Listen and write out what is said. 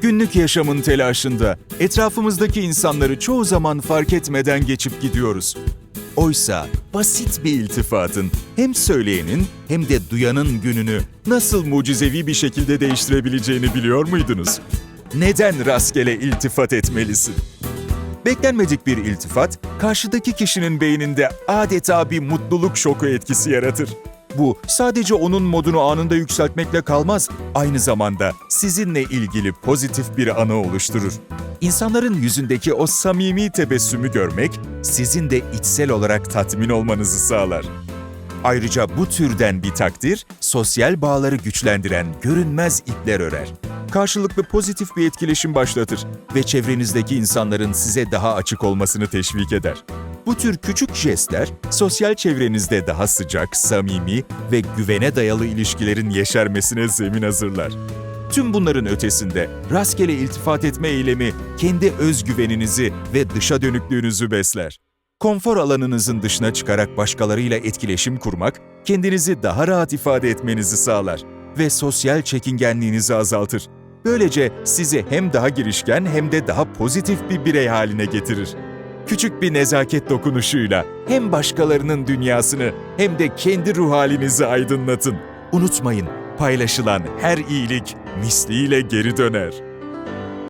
Günlük yaşamın telaşında etrafımızdaki insanları çoğu zaman fark etmeden geçip gidiyoruz. Oysa basit bir iltifatın hem söyleyenin hem de duyanın gününü nasıl mucizevi bir şekilde değiştirebileceğini biliyor muydunuz? Neden rastgele iltifat etmelisin? Beklenmedik bir iltifat, karşıdaki kişinin beyninde adeta bir mutluluk şoku etkisi yaratır. Bu sadece onun modunu anında yükseltmekle kalmaz, aynı zamanda sizinle ilgili pozitif bir anı oluşturur. İnsanların yüzündeki o samimi tebessümü görmek, sizin de içsel olarak tatmin olmanızı sağlar. Ayrıca bu türden bir takdir, sosyal bağları güçlendiren görünmez ipler örer. Karşılıklı pozitif bir etkileşim başlatır ve çevrenizdeki insanların size daha açık olmasını teşvik eder. Bu tür küçük jestler, sosyal çevrenizde daha sıcak, samimi ve güvene dayalı ilişkilerin yeşermesine zemin hazırlar. Tüm bunların ötesinde rastgele iltifat etme eylemi kendi özgüveninizi ve dışa dönüklüğünüzü besler. Konfor alanınızın dışına çıkarak başkalarıyla etkileşim kurmak, kendinizi daha rahat ifade etmenizi sağlar ve sosyal çekingenliğinizi azaltır. Böylece sizi hem daha girişken hem de daha pozitif bir birey haline getirir. Küçük bir nezaket dokunuşuyla hem başkalarının dünyasını hem de kendi ruh halinizi aydınlatın. Unutmayın, paylaşılan her iyilik misliyle geri döner.